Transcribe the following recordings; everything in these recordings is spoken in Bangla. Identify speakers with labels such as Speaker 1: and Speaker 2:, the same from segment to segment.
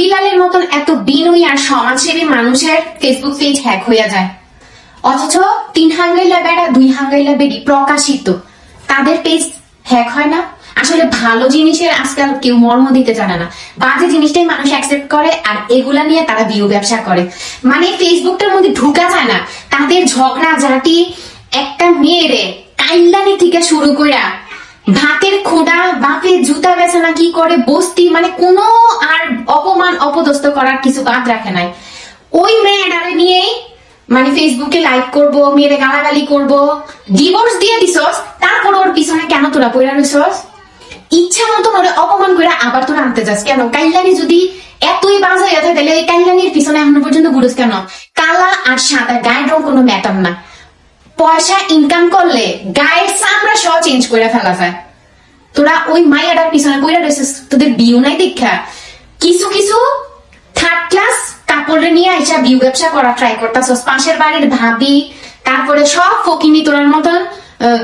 Speaker 1: বিলালের মতন এত বিনয়ী আর সমাজসেবী মানুষের ফেসবুক পেজ হ্যাক হইয়া যায়। অথচ তিন হাঙ্গাইলা বেড়া দুই হাঙ্গাইলা বেড়ি প্রকাশিত। তাদের পেজ হ্যাক হয় না। আসলে ভালো জিনিসের আজকাল কেউ মর্ম দিতে জানে না। বাজে জিনিসটাই মানুষ অ্যাকসেপ্ট করে আর এগুলা নিয়ে তারা বিউ ব্যবসা করে। মানে ফেসবুকটার মধ্যে ঢুকা যায় না। তাদের ঝগড়া ঝাঁটি একটা মেয়েরে কাইল্লানি থেকে শুরু কইরা ভাতের খোদা বাপে জুতা বেছে না কি করে, বস্তি মানে কোনো আর অপমান অপদস্থ করার কিছু বাদ রাখে নাই। ওই মেয়েটারে নিয়েই মানে ফেসবুকে লাইক করব, মেয়েরে গালাগালি করব ডিভোর্স দিয়ে দিছস, তারপর ওর পিছনে কেন তোরা পড়া রইছস? ইচ্ছা মতন ওরে অপমান করে আবার তোরা আনতে যাস কেন? কাইলানি যদি এতই বাজ হয়ে থাকে, তাহলে এই কাইলানির পিছনে এখনও পর্যন্ত ঘুরোস কেন? কালা আর সাদা গায়ের রং কোনো ম্যাটার না। পয়সা ইনকাম করলে গায়ের চামড়া সহ চেঞ্জ করে ফেলা যায়। তোরা ওই মাইয়াটার পিছনে পড়ে রয়েছিস তোদের বিউ নাই দীক্ষা। কিছু কিছু থার্ড ক্লাস কাপড়ে নিয়ে আইসা বিউ ব্যবসা করা ট্রাই করতেছস। পাশের বাড়ির ভাবি, তারপরে সব ফকিনি তোরার মতন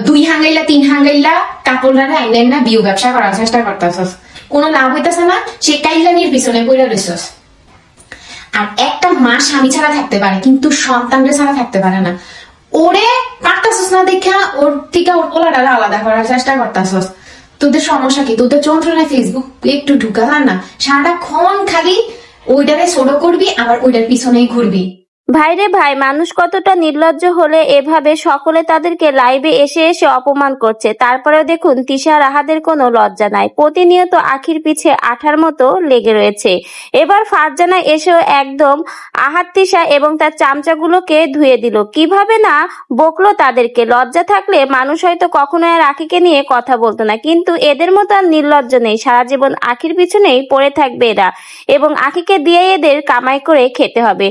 Speaker 1: দুই হাঙ্গাইলা, তিন হাঙ্গাইলা কাপড়রা আইলেন না বিউ ব্যবসা করার চেষ্টা করতেছস। কোনো লাভ হইতেছে না, সে কাইলানির পিছনে পড়ে রয়েছস আর একটা মা স্বামী ছাড়া থাকতে পারে, কিন্তু সন্তানরা ছাড়া থাকতে পারে না। ওরে পারতাছস না দেখা, ওর থেকে ওর পোলাটারে আলাদা করার চেষ্টা করতাছস। তোদের সমস্যা কি? তোদের যন্ত্রণায় ফেসবুক একটু ঢুকা না না? সারাক্ষণ খালি ওইটারে ছোট করবি, আবার ওইটার পিছনেই ঘুরবি।
Speaker 2: ভাইরে ভাই, মানুষ কতটা নির্লজ্জ হলে এভাবে সকলে তাদেরকে লাইভে এসে এসে অপমান করছে। তারপরেও দেখুন, তিশা রাহাদের কোনো লজ্জা নাই। প্রতিনিয়ত আখির পিছে আঠার মতো লেগে রয়েছে। এবার ফারজানা এসেও একদম আহাত তিশা এবং তার চামচাগুলোকে ধুয়ে দিল। কীভাবে না বকলো তাদেরকে? লজ্জা থাকলে মানুষ হয়তো কখনো আর আখিকে নিয়ে কথা বলতো না। কিন্তু এদের মতো আর নির্লজ্জ নেই। সারা জীবন আখির পিছনেই পড়ে থাকবে এরা এবং আখিকে দিয়ে এদের কামাই করে খেতে হবে।